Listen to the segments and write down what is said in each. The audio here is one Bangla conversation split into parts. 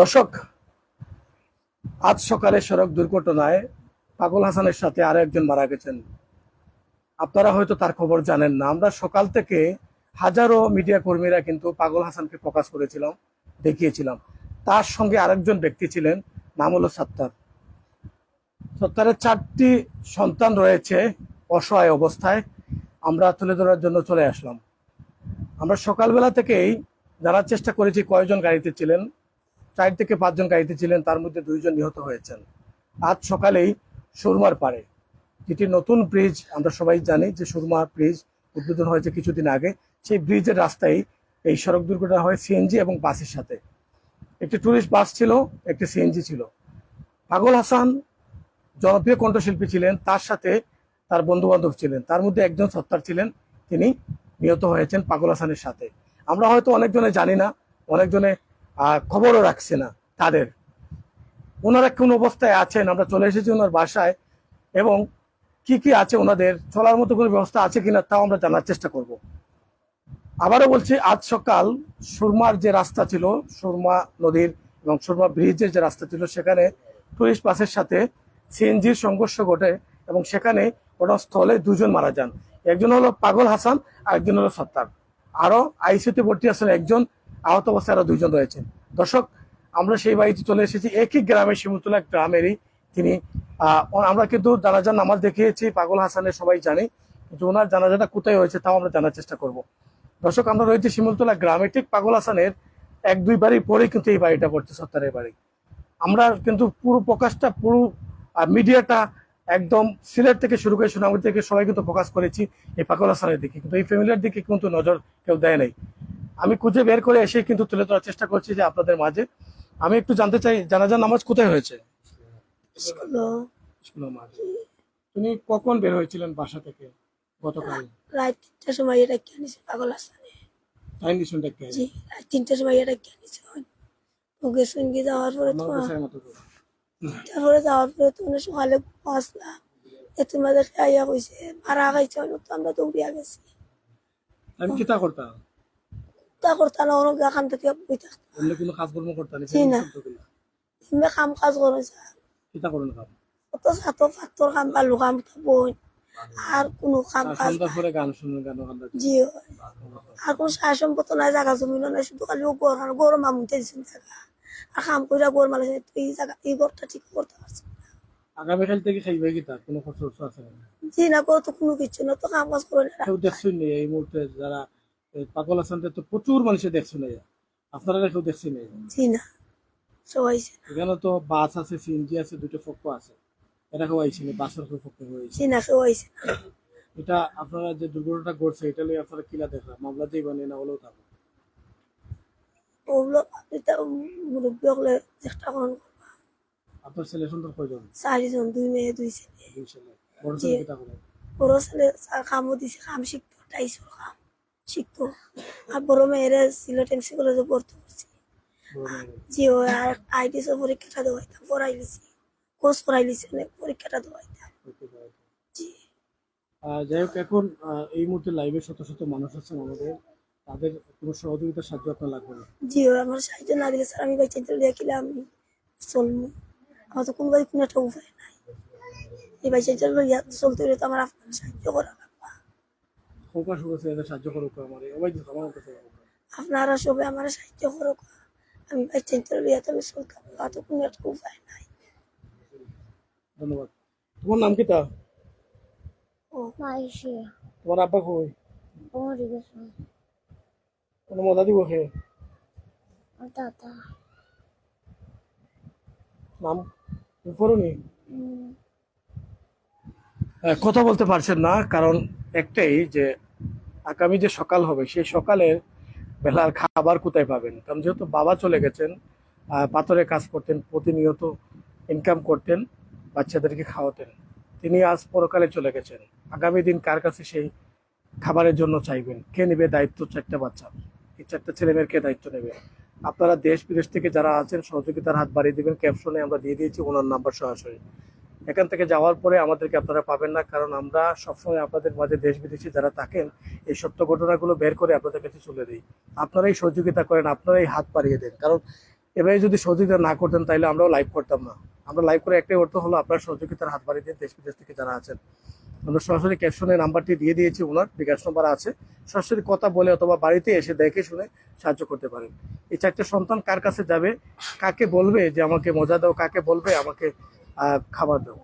দর্শক, আজ সকালে সড়ক দুর্ঘটনায় পাগল হাসানের সাথে আরও একজন মারা গেছেন। আপনারা হয়তো তার খবর জানেন না। আমরা সকাল থেকে হাজারো মিডিয়া কর্মীরা কিন্তু পাগল হাসানকে প্রকাশ করেছিলাম, দেখিয়েছিলাম। তার সঙ্গে আরেকজন ব্যক্তি ছিলেন নাম হলো সাত্তার। সত্তারের চারটি সন্তান রয়েছে অসহায় অবস্থায়। আমরা তুলে ধরার জন্য চলে আসলাম। আমরা সকালবেলা থেকেই জানার চেষ্টা করেছি কয়জন গাড়িতে ছিলেন, চার থেকে পাঁচজন গাড়িতে ছিলেন, তার মধ্যে দুইজন নিহত হয়েছেন। আজ সকালেই সুরমার পাড়ে, যেটি নতুন ব্রিজ, আমরা সবাই জানি যে সুরমা ব্রিজ উদ্বোধন হয়েছে কিছুদিন আগে, সেই ব্রিজের রাস্তায় এই সড়ক দুর্ঘটনা হয় সিএনজি এবং বাসের সাথে। একটি টুরিস্ট বাস ছিল, একটি সিএনজি ছিল। পাগল হাসান জনপ্রিয় কণ্ঠশিল্পী ছিলেন, তার সাথে তার বন্ধু বান্ধব ছিলেন, তার মধ্যে একজন সত্তার ছিলেন, তিনি নিহত হয়েছেন পাগল হাসানের সাথে। আমরা হয়তো অনেকজনে জানি না, অনেকজনে খবরও রাখছে না তাদের। ওনারা কোন অবস্থায় আছেন? আমরা চলে এসেছি ওনার বাসায় এবং কি কি আছে ওনাদের? চলার মতো কোনো ব্যবস্থা আছে কিনা তাও আমরা জানার চেষ্টা করব। আবারও বলছি, আজ সকাল সুরমার যে রাস্তা ছিল, সুরমা নদীর এবং সুরমা ব্রিজের যে রাস্তা ছিল, সেখানে টুরিস্ট বাসের সাথে সিএনজির সংঘর্ষ ঘটে এবং সেখানে ঘটনাস্থলে দুজন মারা যান। একজন হলো পাগল হাসান আর একজন হলো সত্তার। আরও আইসিতে ভর্তি আছেন একজন, আহত অবস্থায় আরও দুইজন রয়েছেন। দর্শক, আমরা সেই বাড়িতে চলে এসেছি, একই গ্রামে শিমুতলা গ্রামেরই তিনি আমরা কিন্তু জানাজার নামাজ দেখিয়েছি, পাগল হাসানের সবাই জানি, কিন্তু ওনার জানাজাটা কোথায় হয়েছে তাও আমরা জানার চেষ্টা করব। দর্শক, আমরা রয়েছি শিমুলতলা গ্রামে ঠিক পাগল হাসানের এক দুই বাড়ি পরেই কিন্তু এই বাড়িটা পড়ছে, সত্তারের বাড়ি। আমরা কিন্তু পুরো প্রকাশটা, পুরো মিডিয়াটা একদম সিলেট থেকে শুরু করে সুনামগঞ্জ থেকে সবাই কিন্তু ফোকাস করেছি এই পাগল হাসানের দিকে। কিন্তু এই ফ্যামিলির দিকে কিন্তু নজর কেউ দেয় নাই। আমি খুঁজে বের করে এসে কিন্তু তুলে ধরার চেষ্টা করছি যে আপনাদের মাঝে। আমি একটু জানতে চাই জানাজার নামাজ কোথায় হয়েছে? তুমি কখন বের হয়েছিলেন বাসা থেকে গতকাল? রাত তিনটার সময় এটা কে নিছে পাগল আসানে টাইম দিচ্ছেন দেখতে জি রাত তিনটার সময় এটা কে নিছে ও গেছেন কি যাওয়ার পরে তো মতো করে। তারপরে যাওয়ার পরে তো অনেক সকালে আসলাম এতে মাঝে খাইয়া কইছে মারা খাইছে অনেক তো আমরা দৌড়িয়া গেছি। আমি কিতা করতাম? তা করতাম না অনেক এখান থেকে বই থাকতাম কোনো কাজকর্ম করতাম না। এমনি কাম কাজ করে কিতা করেন কাম? কত ছাত্র পাত্তর কাম বালু কাম তো বই। আর কোনো কাম কাজ পরে গান শুনুন গান জি আর কোনো সার সম্পত্তি নাই জায়গা জমি নাই শুধু খালি গরম মামুতে দিয়েছেন জায়গা আর কাম করে গড় মালে এই জায়গা এই গড়টা ঠিক করতে পারছি না। আগামীকাল থেকে খাইবে কিতা কোনো খরচ আছে জি না কত কোনো কিছু না তো কাম কাজ করে না। কেউ দেখছেন এই মুহূর্তে যারা পাগল আছেন তো প্রচুর মানুষে দেখছেন আপনারা কেউ দেখছেন জি না সবাই এখানে তো বাস আছে সিএনজি আছে দুটো ফক্ক আছে। এটা কেউ আইসিনি বাসের কেউ ফক্ক হয়েছে না ছে না। এটা আপনারা যে দুর্ঘটনাটা ঘটছে এটা লই আপনারা কিলা দেখলাম। মামলা দিয়ে বানিয়ে না হলেও থাকবে। ওগুলো আপনি তো মুরব্বী হলে চেষ্টা করুন। আপনার ছেলে সুন্দর কয়জন? চারিজন দুই মেয়ে দুই ছেলে। দুই ছেলে। বড় ছেলে কিতা করে বড় ছেলে কামও দিছে কাম শিখতো টাইসর কাম শিখতো। আর বড় মেয়েরা সিলেট এমসি কলেজে পড়তে করছে বড় মেয়ে। জি ও আর আইটিসে পরীক্ষাটা দেওয়াইতাম পড়াই লিছি। কোর্স পড়াই লিছি অনেক পরীক্ষাটা দেওয়াইতাম। জি। যাই হোক এখন এই মুহূর্তে লাইভে শত শত মানুষ আছেন আমাদের। তাদের কোনো সহযোগিতার সাহায্য আপনার লাগবে না? জি ও আমার সাহায্য না দিলে স্যার আমি বাইচে চলে দেখিলে আমি চলবো। আমার তো কোনো বাড়ি কোনো একটা উপায় নাই। এই চলবে চলতে হলে তো আমার আপনার সাহায্য করা লাগবে। করেছে এদের সাহায্য করুক আমার? যে আমার কাছে আপনারা সবাই আমার সাহায্য করো আমি আমি চলতে পারব আমার তো কোনো একটা উপায় নাই। ধন্যবাদ। তোমার নাম কি তা? ও মাইশে তোমার আব্বা কই? মরে গেছে কোনো মজা দিব খে দাদা? নাম? পড়ুনি আহ, কথা বলতে পারছেন না কারণ একটাই যে আগামী যে সকাল হবে সেই সকালের বেলার খাবার কোথায় পাবেন? কারণ যেহেতু বাবা চলে গেছেন পাথরে কাজ করতেন প্রতিনিয়ত ইনকাম করতেন বাচ্চাদেরকে খাওয়াতেন। তিনি আজ পরকালে চলে গেছেন। আগামী দিন কার কাছে সেই খাবারের জন্য চাইবেন? কে নেবে দায়িত্ব চারটা বাচ্চা? এই চারটা ছেলেমেয়ের কে দায়িত্ব নেবে। আপনারা দেশ বিদেশ থেকে যারা আছেন, সহযোগিতার হাত বাড়িয়ে দিবেন। ক্যাপশনে আমরা দিয়ে দিয়েছি, ওনার নাম্বার সরাসরি। এখান থেকে যাওয়ার পরে আমাদেরকে আপনারা পাবেন না, কারণ আমরা সবসময় আপনাদের মাঝে দেশ বিদেশি যারা থাকেন, এই সত্য ঘটনাগুলো বের করে আপনাদের কাছে চলে দিই। আপনারাই সহযোগিতা করেন, আপনারাই হাত বাড়িয়ে দেন। কারণ এবারে যদি সহযোগিতা না করতেন, তাহলে আমরাও লাইভ করতাম না। আমরা লাইভ করে একটাই অর্থ হলো আপনার সহযোগিতার হাত বাড়িয়ে দিন, দেশ বিদেশ থেকে যারা আছেন। আমরা সরাসরি ক্যাপশনের নাম্বারটি দিয়ে দিয়েছি ওনার বিকাশ নাম্বার আছে সরাসরি কথা বলে অথবা বাড়িতে এসে দেখে শুনে সাহায্য করতে পারেন। এই চারটে সন্তান কার কাছে যাবে কাকে বলবে যে আমাকে মজা দাও কাকে বলবে আমাকে খাবার দাও।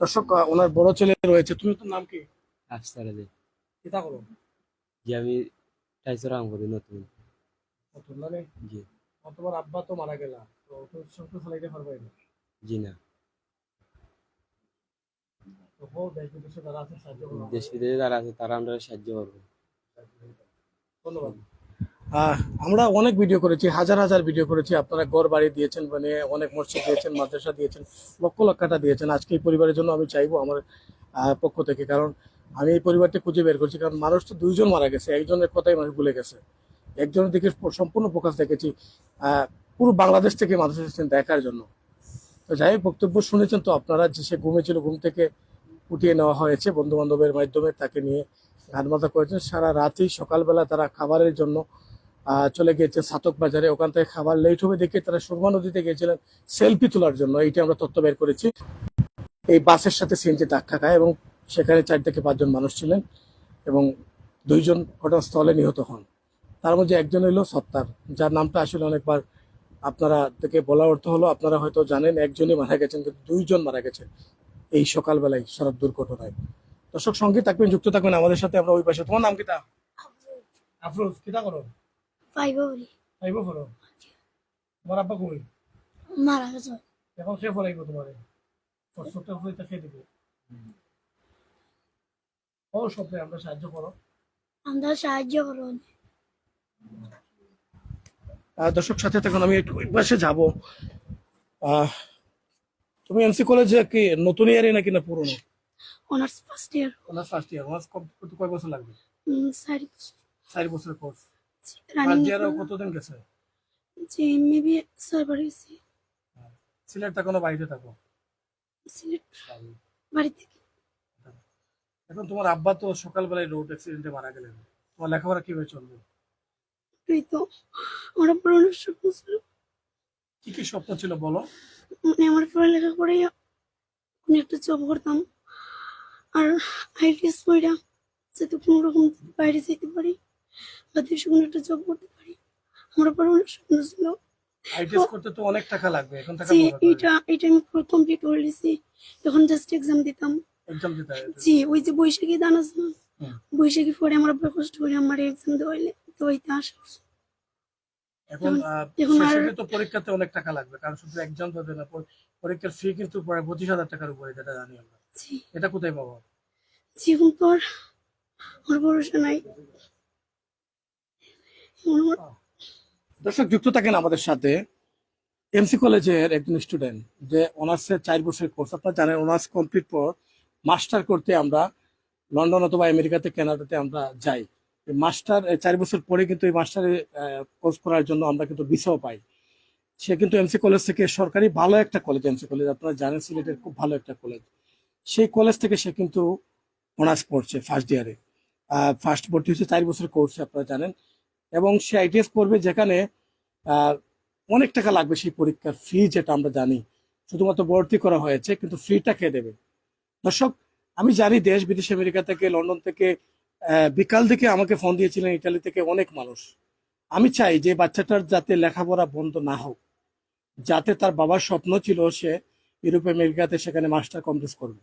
দর্শক ওনার বড় ছেলে রয়েছে তুমি তো নাম কি? আফসারে দে কিতা করো? যে আমি করি নতুন। নতুন মানে? জি। তোমার আব্বা তো মারা গেলা তো সংসার চালাইতে পারবে না। জি না। যারা আছে, তারা আমরা সাহায্য ধন্যবাদ আমরা অনেক ভিডিও করেছি, হাজার হাজার ভিডিও করেছি। আপনারা ঘর বাড়ি দিয়েছেন মানে অনেক মসজিদ দিয়েছেন, মাদ্রাসা দিয়েছেন, লক্ষ লক্ষ দিয়েছেন। আজকে এই পরিবারের জন্য আমি চাইব আমার পক্ষ থেকে, কারণ আমি এই পরিবারটি খুঁজে বের করছি, কারণ মানুষ তো দুইজন মারা গেছে, একজনের কথাই মানুষ ভুলে গেছে। একজনের দিকে সম্পূর্ণ ফোকাস দেখেছি পুরো বাংলাদেশ থেকে মানুষ এসেছেন দেখার জন্য। তো যাই বক্তব্য শুনেছেন তো আপনারা, যে সে ঘুমেছিল ঘুম থেকে উঠিয়ে নেওয়া হয়েছে। বন্ধু বান্ধবের মাধ্যমে তাকে নিয়ে ঘাট মাথা করেছেন। সারা রাতই সকালবেলা তারা খাবারের জন্য চলে গিয়েছেন সাতক বাজারে। ওখান থেকে খাবার লেট হবে দেখে তারা সুরমা নদীতে গিয়েছিলেন সেলফি তোলার জন্য। এইটা আমরা তথ্য বের করেছি। এই বাসের সাথে সিএনজি ধাক্কা খায় এবং সেখানে চার থেকে পাঁচজন মানুষ ছিলেন এবং দুইজন ঘটনাস্থলে নিহত হন। তার মধ্যে একজন হলো সত্তার, যার নামটা আসলে অনেকবার আপনারা থেকে বলার অর্থ হলো, আপনারা হয়তো জানেন, একজনই মারা গেছেন, কিন্তু দুইজন মারা গেছেন। এই সকালবেলায় সড়ক দুর্ঘটনায়। দর্শক সঙ্গে থাকবেন যুক্ত থাকবেন আমাদের সাথে আমরা ওই পাশে। তোমার নাম কিতা? আফরোজ। কিতা করো? পাইব তোমার আব্বা কই? মারা গেছে। এখন সে ফলাইব তোমারে। কষ্টটা হইতে খেয়ে দিব। ও আমরা সাহায্য করো। আমরা সাহায্য আহ, দর্শক সাথে থাকুন আমি একটু ওই পাশে যাব। আহ, তুমি এমসি কলেজে কি নতুন ইয়ারে নাকি না পুরনো? Honours first year honours first year honours করতে কয় বছর লাগবে? সারি চার বছরের কোর্স রানিং ফার্স্ট কতদিন গেছে? যে মেবি ছয়বার গেছি। সিলেট থাকো না বাড়িতে থাকো? সিলেট। বাড়ি। থেকে। এখন তোমার আব্বা তো সকালবেলায় রোড অ্যাক্সিডেন্টে মারা গেলেন। তোমার লেখাপড়া কীভাবে চলবে? এই তো আমার পুরনো স্বপ্ন ছিল কি কি স্বপ্ন ছিল বলো? মানে আমার পড়ালেখা করে কোনো একটা জব করতাম। আর আইটিএস পড়া যাতে কোনো রকম বাইরে যেতে পারি বা দেশে কোনো একটা জব করতে পারি। আমার পুরনো স্বপ্ন ছিল। আইটিএস করতে তো অনেক টাকা লাগবে এখন টাকা এটা এটা আমি কমপ্লিট করে নিয়েছি এখন জাস্ট এক্সাম দিতাম। এক্সাম দিতে জি ওই যে বৈশাখী দান আছে না? বৈশাখী পরে আমার কষ্ট করে আমার এক্সাম দেওয়াইলে দেওয়াইতে আসা উচিত। এখন তো পরীক্ষাতে অনেক টাকা লাগবে কারণ শুধু তো না পরীক্ষার ফি কিন্তু প্রায় পঁচিশ হাজার টাকার উপরে যেটা জানি আমরা। এটা কোথায় পাবো? জীবন আর আমার ভরসা নাই। দর্শক যুক্ত থাকেন আমাদের সাথে এমসি কলেজের একজন স্টুডেন্ট যে অনার্সের চার বছরের কোর্স আপনারা জানেন অনার্স কমপ্লিট পর মাস্টার করতে আমরা লন্ডন অথবা আমেরিকাতে কানাডাতে আমরা যাই। মাস্টার চার বছর পরে কিন্তু এই মাস্টারে কোর্স করার জন্য আমরা কিন্তু ভিসাও পাই। সে কিন্তু এমসি কলেজ থেকে সরকারি ভালো একটা কলেজ এমসি কলেজ আপনারা জানেন সিলেটের খুব ভালো একটা কলেজ সেই কলেজ থেকে সে কিন্তু অনার্স পড়ছে ফার্স্ট ইয়ারে ফার্স্ট ভর্তি হচ্ছে চার বছর কোর্স আপনারা জানেন। এবং সে আইটিএস করবে যেখানে অনেক টাকা লাগবে সেই পরীক্ষার ফি যেটা আমরা জানি। শুধুমাত্র ভর্তি করা হয়েছে, কিন্তু ফ্রিটা কে দেবে? দর্শক, আমি জানি দেশ বিদেশ আমেরিকা থেকে, লন্ডন থেকে বিকাল থেকে আমাকে ফোন দিয়েছিলেন ইটালি থেকে অনেক মানুষ। আমি চাই যে বাচ্চাটার যাতে লেখাপড়া বন্ধ না হোক, যাতে তার বাবার স্বপ্ন ছিল সে ইউরোপ, আমেরিকাতে সেখানে মাস্টার কমপ্লিট করবে।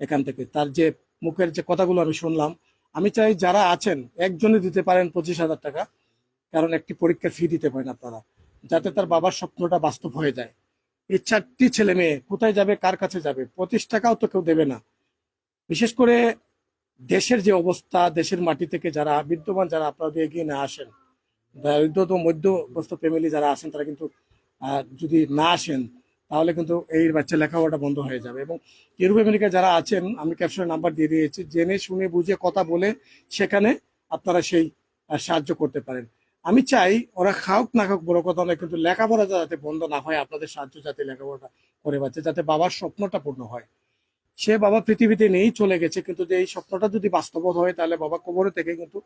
এখান থেকে তার যে মুখের যে কথাগুলো আমি শুনলাম, আমি চাই যারা আছেন একজনে দিতে পারেন পঁচিশ হাজার টাকা, কারণ একটি পরীক্ষার ফি দিতে পারেন আপনারা, যাতে তার বাবার স্বপ্নটা বাস্তব হয়ে যায়। এই চারটি ছেলে মেয়ে কোথায় যাবে, কার কাছে যাবে, পঁচিশ টাকাও তো কেউ দেবে না। বিশেষ করে দেশের যে অবস্থা, দেশের মাটি থেকে যারা বিদ্যমান, যারা আপনাদের এগিয়ে না আসেন, দরিদ্র তো মধ্যগ্রস্ত ফ্যামিলি যারা আছেন, তারা কিন্তু যদি না আসেন, তাহলে কিন্তু এই বাচ্চা লেখাপড়াটা বন্ধ হয়ে যাবে। এবং ইউরোপ আমেরিকা যারা আছেন, আমি ক্যাপশনের নাম্বার দিয়ে দিয়েছি, জেনে শুনে বুঝে কথা বলে সেখানে আপনারা সেই সাহায্য করতে পারেন। আমি চাই ওরা খাওক না খাওক বড় কথা নয়, কিন্তু লেখাপড়া যাতে বন্ধ না হয়, আপনাদের সাহায্য যাতে লেখাপড়াটা করে বাচ্চা যাতে বাবার স্বপ্নটা পূর্ণ হয়। সে বাবা পৃথিবীতে নেই, চলে গেছে। কিন্তু যে এই স্বপ্নটা যদি বাস্তবত হয়, তাহলে বাবা কবরে থেকে কিন্তু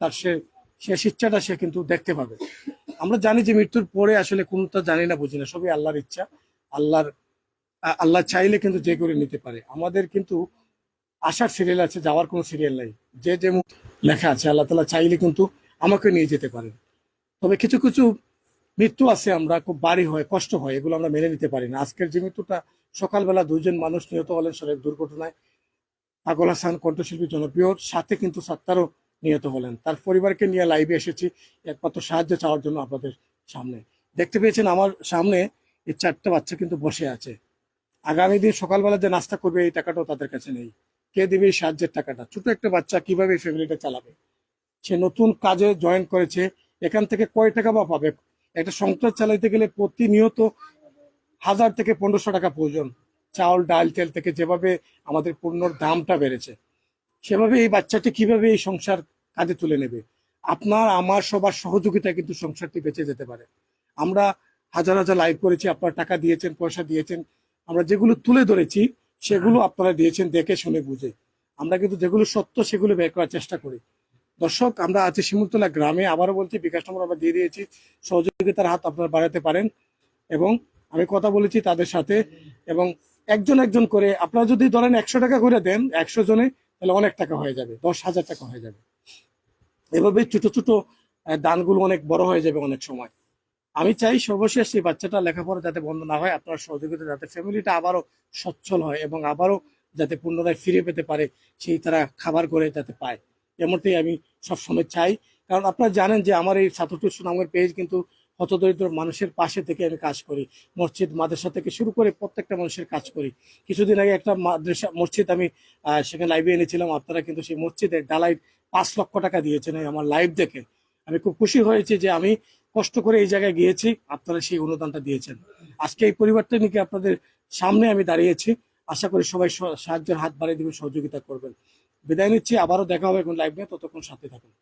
তার সে, শেষ ইচ্ছাটা সে কিন্তু দেখতে পাবে। আমরা জানি যে মৃত্যুর পরে আসলে কোনটা জানি না, বুঝি না। সবই আল্লাহর ইচ্ছা। আল্লাহর আল্লাহ চাইলে কিন্তু যে করে নিতে পারে। আমাদের কিন্তু আসার সিরিয়াল আছে, যাওয়ার কোনো সিরিয়াল নাই। যে যে লেখা আছে, আল্লাহ তালা চাইলে কিন্তু আমাকে নিয়ে যেতে পারেন। তবে কিছু কিছু মৃত্যু আছে, আমরা খুব বাড়ি হয়, কষ্ট হয়, এগুলো আমরা মেনে নিতে পারি না। আজকের যে মৃত্যুটা সকালবেলা দুইজন মানুষ নিহত হলেন সড়ক দুর্ঘটনায়। পাগল হাসান কণ্ঠশিল্পী জনপ্রিয়, সাথে কিন্তু সাত্তারও নিহত হলেন। তার পরিবারকে নিয়ে লাইভে এসেছি, একমাত্র সাহায্য চাওয়ার জন্য আপনাদের সামনে। দেখতে পেয়েছেন আমার সামনে এই চারটা বাচ্চা কিন্তু বসে আছে। আগামী দিন সকালবেলা যে নাস্তা করবে, এই টাকাটাও তাদের কাছে নেই। কে দেবে এই সাহায্যের টাকাটা? ছোট একটা বাচ্চা কীভাবে ফ্যামিলিটা চালাবে? সে নতুন কাজে জয়েন করেছে, এখান থেকে কয় টাকা বা পাবে? একটা সংসার চালাইতে গেলে প্রতিনিয়ত হাজার থেকে পনেরোশো টাকা প্রয়োজন। চাউল, ডাল, তেল থেকে যেভাবে আমাদের পণ্যর দামটা বেড়েছে, সেভাবে এই বাচ্চাটি কীভাবে এই সংসার কাজে তুলে নেবে? আপনার, আমার সবার সহযোগিতায় কিন্তু সংসারটি বেঁচে যেতে পারে। আমরা হাজার হাজার লাইভ করেছি, আপনারা টাকা দিয়েছেন, পয়সা দিয়েছেন, আমরা যেগুলো তুলে ধরেছি, সেগুলো আপনারা দিয়েছেন দেখে, শুনে, বুঝে। আমরা কিন্তু যেগুলো সত্য, সেগুলো বের করার চেষ্টা করি। দর্শক, আমরা আছি শিমুলতলা গ্রামে, আবারও বলছি, বিকাশ নম্বর আমরা দিয়ে দিয়েছি। সহযোগিতার হাত আপনারা বাড়াতে পারেন এবং আমি কথা বলেছি তাদের সাথে এবং একজন একজন করে, আপনারা যদি ধরেন একশো টাকা করে দেন একশো জনে, তাহলে অনেক টাকা হয়ে যাবে, দশ হাজার টাকা হয়ে যাবে। এভাবে ছোট ছোট দানগুলো অনেক বড় হয়ে যাবে অনেক সময়। আমি চাই সর্বশেষ এই বাচ্চাটা লেখাপড়া যাতে বন্ধ না হয়, আপনার সহযোগিতা যাতে ফ্যামিলিটা আবারও সচ্ছল হয় এবং আবারও যাতে পুনরায় ফিরে পেতে পারে, সেই তারা খাবার করে যাতে পায়। এমনটাই আমি সবসময় চাই। কারণ আপনারা জানেন যে আমার এই ছাত্রটু সুনামের পেজ কিন্তু হতদরিদ্র মানুষের পাশে থেকে আমি কাজ করি। মসজিদ, মাদ্রাসা থেকে শুরু করে প্রত্যেকটা মানুষের কাজ করি। কিছুদিন আগে একটা মাদ্রাসা, মসজিদ আমি সেখানে লাইভে এনেছিলাম। আপনারা কিন্তু সেই মসজিদের ডালাই পাঁচ লক্ষ টাকা দিয়েছেন আমার লাইভ দেখে। আমি খুব খুশি হয়েছি যে আমি কষ্ট করে এই জায়গায় গিয়েছি। আপনারা সেই অনুদানটা দিয়েছেন। আজকে এই পরিবারটা নিয়ে আপনাদের সামনে আমি দাঁড়িয়েছি। আশা করি সবাই সাহায্যের হাত বাড়িয়ে দেবেন সহযোগিতা করবেন। বিদায় নিচ্ছি। আবারও দেখা হবে এখন লাইভ ততক্ষণ সাথে থাকুন।